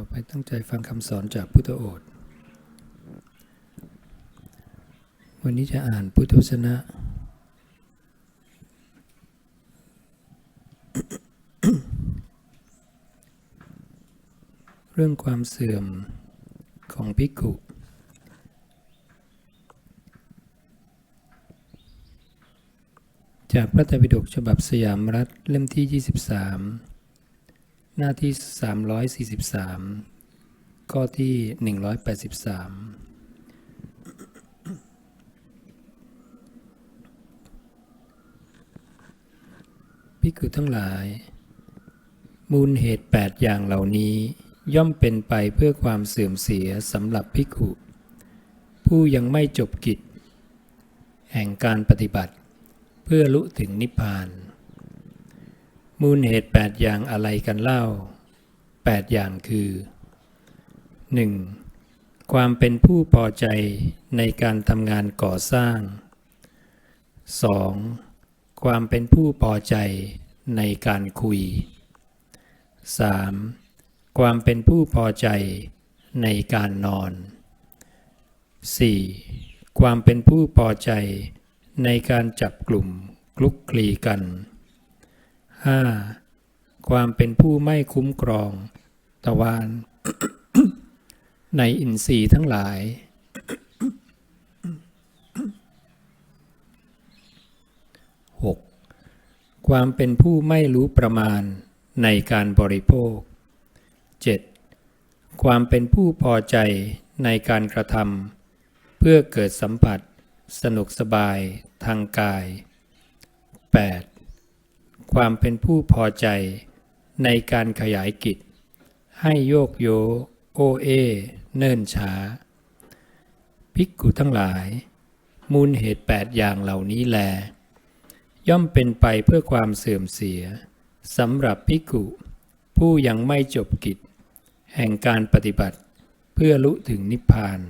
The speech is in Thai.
ต่อไปตั้งใจฟังคำสอนจากพุทธโอษฐ์วันนี้จะอ่านพุทธวจนะ เรื่องความเสื่อมของภิกขุจากพระไตรปิฎกฉบับสยามรัฐเล่มที่ 23 หน้าที่ 343 ข้อที่ 183พิกุทั้งหลาย มูลเหตุ 8 อย่างเหล่านี้ย่อมเป็นไปเพื่อความเสื่อมเสียสำหรับพิกุผู้ยังไม่จบกิจ แห่งการปฏิบัติ เพื่อลุถึงนิพพาน มูลเหตุ 8 อย่างอะไรกันเล่า 8 อย่างคือ 1. ความเป็นผู้พอใจในการทำงานก่อสร้าง 2. ความเป็นผู้พอใจในการคุย 3. ความเป็นผู้พอใจในการนอน 4. ความเป็นผู้พอใจในการจับกลุ่มคลุกคลีกัน 5. ความเป็นผู้ไม่คุ้มครองตะวาน ในอินทรีย์ทั้งหลาย 6. ความเป็นผู้ไม่รู้ประมาณในการบริโภค 7. ความเป็นผู้พอใจในการกระทำเพื่อเกิดสัมผัสสนุกสบายทางกาย 8. ความเป็นผู้พอใจในการขยายกิจ ให้โยกโย โอเอ เนิ่นช้า ภิกขุทั้งหลาย มูลเหตุ8อย่างเหล่านี้แล ย่อมเป็นไปเพื่อความเสื่อมเสียสำหรับภิกขุ ผู้ยังไม่จบกิจ แห่งการปฏิบัติเพื่อลุถึงนิพพาน